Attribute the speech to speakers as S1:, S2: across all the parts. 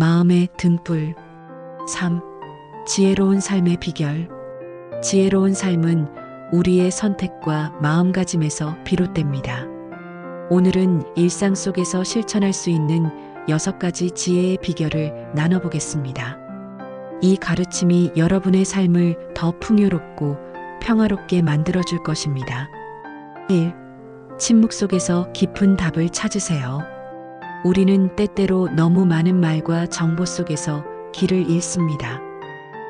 S1: 마음의 등불. 3. 지혜로운 삶의 비결. 지혜로운 삶은 우리의 선택과 마음가짐에서 비롯됩니다. 오늘은 일상 속에서 실천할 수 있는 여섯 가지 지혜의 비결을 나눠보겠습니다. 이 가르침이 여러분의 삶을 더 풍요롭고 평화롭게 만들어줄 것입니다. 1. 침묵 속에서 깊은 답을 찾으세요. 우리는 때때로 너무 많은 말과 정보 속에서 길을 잃습니다.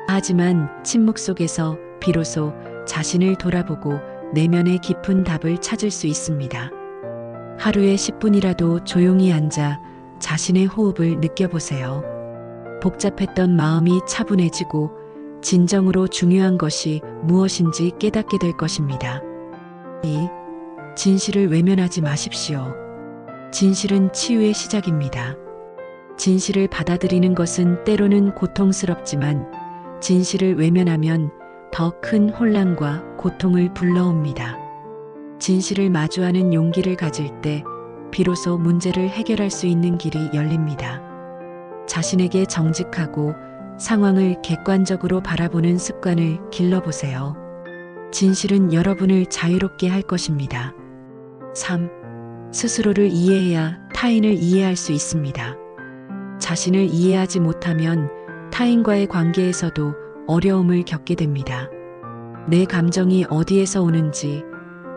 S1: 하지만 침묵 속에서 비로소 자신을 돌아보고 내면의 깊은 답을 찾을 수 있습니다. 하루에 10분이라도 조용히 앉아 자신의 호흡을 느껴보세요. 복잡했던 마음이 차분해지고 진정으로 중요한 것이 무엇인지 깨닫게 될 것입니다. 2. 진실을 외면하지 마십시오. 진실은 치유의 시작입니다. 진실을 받아들이는 것은 때로는 고통스럽지만 진실을 외면하면 더 큰 혼란과 고통을 불러옵니다. 진실을 마주하는 용기를 가질 때 비로소 문제를 해결할 수 있는 길이 열립니다. 자신에게 정직하고 상황을 객관적으로 바라보는 습관을 길러보세요. 진실은 여러분을 자유롭게 할 것입니다. 3. 스스로를 이해해야 타인을 이해할 수 있습니다. 자신을 이해하지 못하면 타인과의 관계에서도 어려움을 겪게 됩니다. 내 감정이 어디에서 오는지,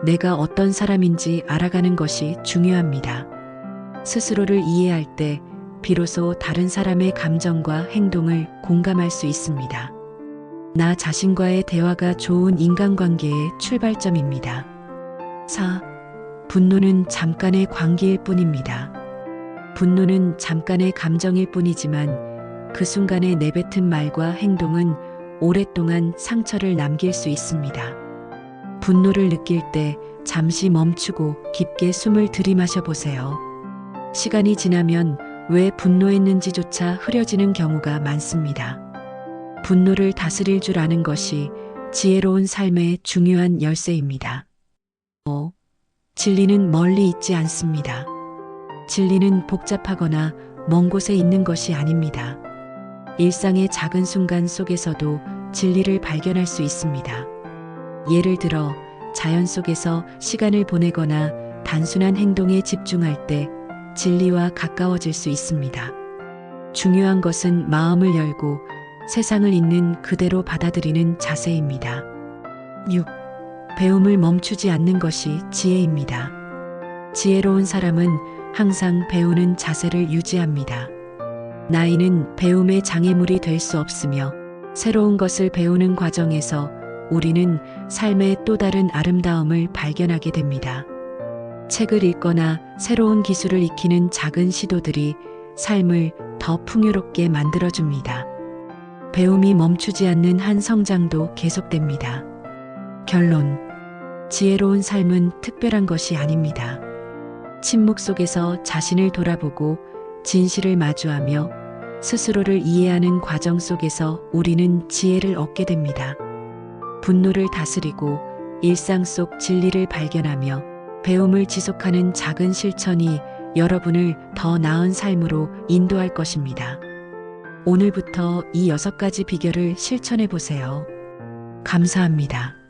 S1: 내가 어떤 사람인지 알아가는 것이 중요합니다. 스스로를 이해할 때 비로소 다른 사람의 감정과 행동을 공감할 수 있습니다. 나 자신과의 대화가 좋은 인간관계의 출발점입니다. 4. 분노는 잠깐의 관계일 뿐입니다. 분노는 잠깐의 감정일 뿐이지만 그 순간에 내뱉은 말과 행동은 오랫동안 상처를 남길 수 있습니다. 분노를 느낄 때 잠시 멈추고 깊게 숨을 들이마셔 보세요. 시간이 지나면 왜 분노했는지조차 흐려지는 경우가 많습니다. 분노를 다스릴 줄 아는 것이 지혜로운 삶의 중요한 열쇠입니다. 5. 진리는 멀리 있지 않습니다. 진리는 복잡하거나 먼 곳에 있는 것이 아닙니다. 일상의 작은 순간 속에서도 진리를 발견할 수 있습니다. 예를 들어 자연 속에서 시간을 보내거나 단순한 행동에 집중할 때 진리와 가까워질 수 있습니다. 중요한 것은 마음을 열고 세상을 있는 그대로 받아들이는 자세입니다. 6. 배움을 멈추지 않는 것이 지혜입니다. 지혜로운 사람은 항상 배우는 자세를 유지합니다. 나이는 배움의 장애물이 될 수 없으며 새로운 것을 배우는 과정에서 우리는 삶의 또 다른 아름다움을 발견하게 됩니다. 책을 읽거나 새로운 기술을 익히는 작은 시도들이 삶을 더 풍요롭게 만들어줍니다. 배움이 멈추지 않는 한 성장도 계속됩니다. 결론. 지혜로운 삶은 특별한 것이 아닙니다. 침묵 속에서 자신을 돌아보고 진실을 마주하며 스스로를 이해하는 과정 속에서 우리는 지혜를 얻게 됩니다. 분노를 다스리고 일상 속 진리를 발견하며 배움을 지속하는 작은 실천이 여러분을 더 나은 삶으로 인도할 것입니다. 오늘부터 이 여섯 가지 비결을 실천해 보세요. 감사합니다.